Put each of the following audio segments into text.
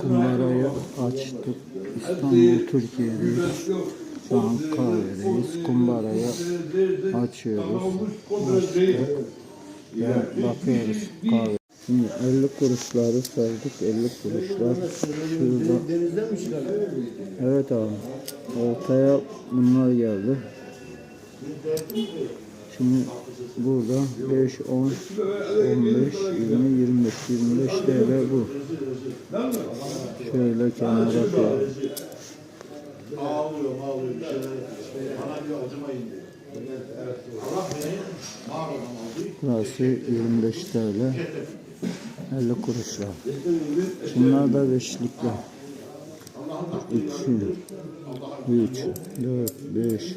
Kumbarayı açtık. İstanbul, Türkiye'deyiz. Şu an kahvedeyiz. Kumbarayı açıyoruz. Açtık. Ve bakıyoruz kahve. Şimdi 50 kuruşları saydık. 50 kuruşlar. Şurada. Evet abi. Ortaya bunlar geldi. Şimdi burada 5, 10, 15, 20, 25, 25 TL bu. Şöyle kenara koyalım. Ağlıyor, ağlıyor. Bir şeyler işte, bana diyor acımayın diyor. Allah beni mağaradan aldı. Burası 25 TL. 50 kuruşlar. Bunlar da beşlikler. 2, 3, 4, 5,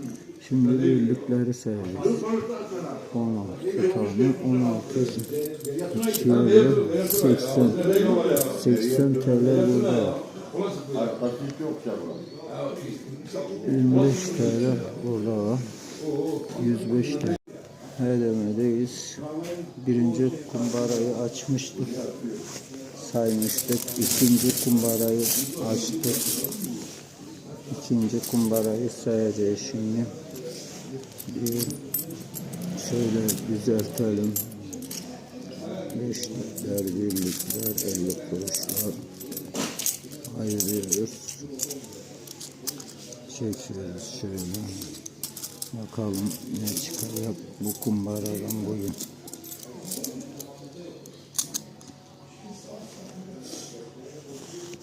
Şimdi birlikleri sayıyoruz. 16 tane, 16 2'ye 80 80 TL burada var. 25 TL burada var. 105 TL. Hedemedeyiz. Birinci kumbarayı açmıştık. Saymıştık. İkinci kumbarayı açtık. İkinci kumbarayı sayacağız şimdi. Bir şöyle düzeltelim. Beşlikler, birlikler, elli kuruşlar ayırıyoruz. Çekiyoruz şöyle. Bakalım ne çıkacak bu kumbaradan bugün.